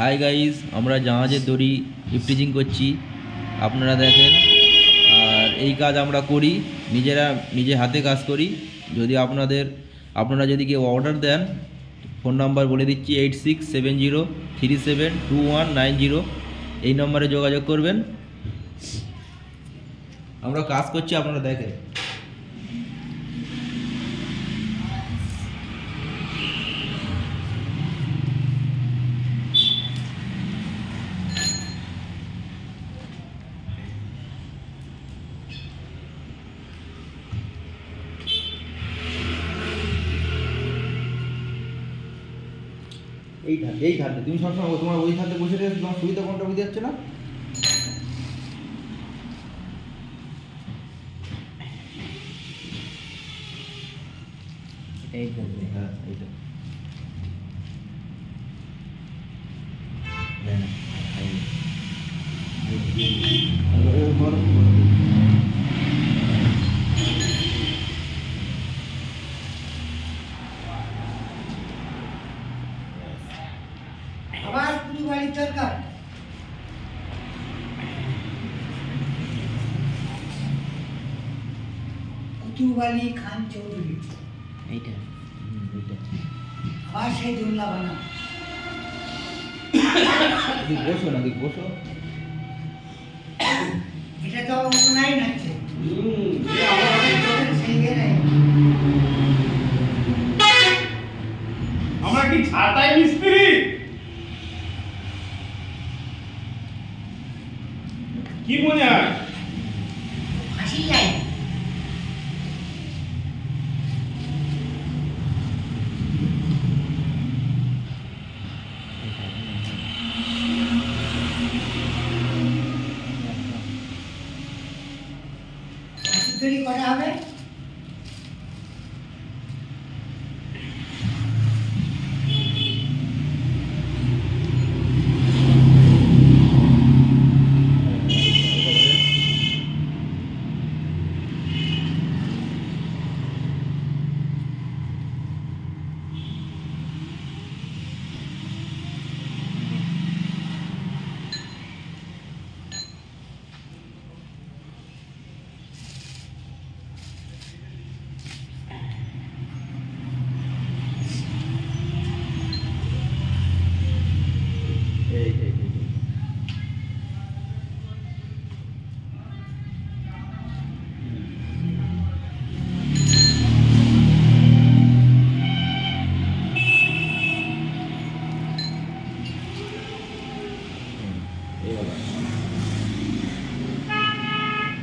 Hi guys আমরা জাহাজের দড়ি ইফটিজিং করছি। আপনারা দেখেন, আর এই কাজ আমরা করি, নিজেরা নিজে হাতে কাজ করি। যদি আপনাদের, আপনারা যদি কেউ অর্ডার দেন ফোন নাম্বার বলে দিচ্ছি eight six seven zero three seven two one nine zero এই নম্বরে যোগাযোগ করবেন। আমরা কাজ করছি, আপনারা দেখেন। এই ধার এই ধারতে তুমি সবসময় তোমার ওই ধারতে বসে রয়েছে তোমার সুবিধা কোনটা বুঝতে যাচ্ছে না? হ্যাঁ এইটা বাড়ির দরকার? কুতুবালি খান চৌধুরী। এইটা। আবার সেই দোলনা বানা বসো না তুই বসো। এটা তো নাই নাচছে সেই গেলে আমরা কি ছাটাই মিস্ত্রি কি মনে হয় ফাঁসি যায় ফাঁসি তৈরি করা হবে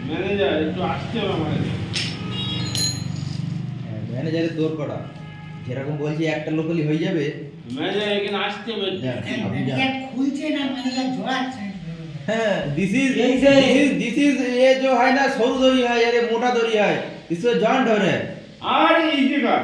ম্যানেজার একটু আসতে হ্যাঁ, যেরকম বলছি একটা লোকালি হয়ে যাবে। ম্যানেজার এখানে আসতে হ্যাঁ, না হ্যাঁ দিস এ जो है ना সরু দড়ি হয় মোটা দড়ি হয়। इसमें ধরে আর ইজি কার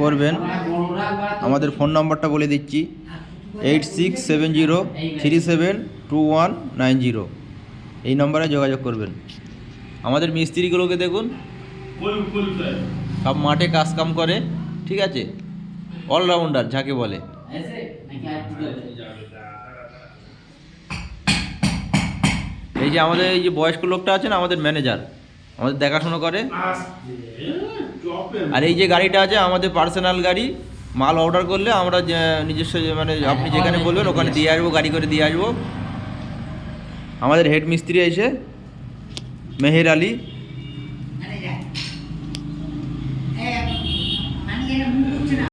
করবেন। আমাদের ফোন নাম্বারটা বলে দিচ্ছি। Eight six seven zero three seven two one nine zero. এই নম্বরে যোগাযোগ করবেন। আমাদের মিস্ত্রিগুলোকে দেখুন। সব মাঠে কাজ কাম করে, ঠিক আছে? অলরাউন্ডার যাকে বলে? এই যে আমাদের, এই যে বয়স্ক লোকটা আছেন, আমাদের ম্যানেজার আমাদের দেখাশোনা করে। আর এই যে গাড়িটা আছে, আমাদের পার্সোনাল গাড়ি, মাল অর্ডার করলে আমরা নিজস্ব মানে আপনি যেখানে বলবেন, ওখানে দিয়ে আসব, গাড়ি করে দিয়ে আসব। আমাদের হেড মিস্ত্রি এসে, মেহের আলী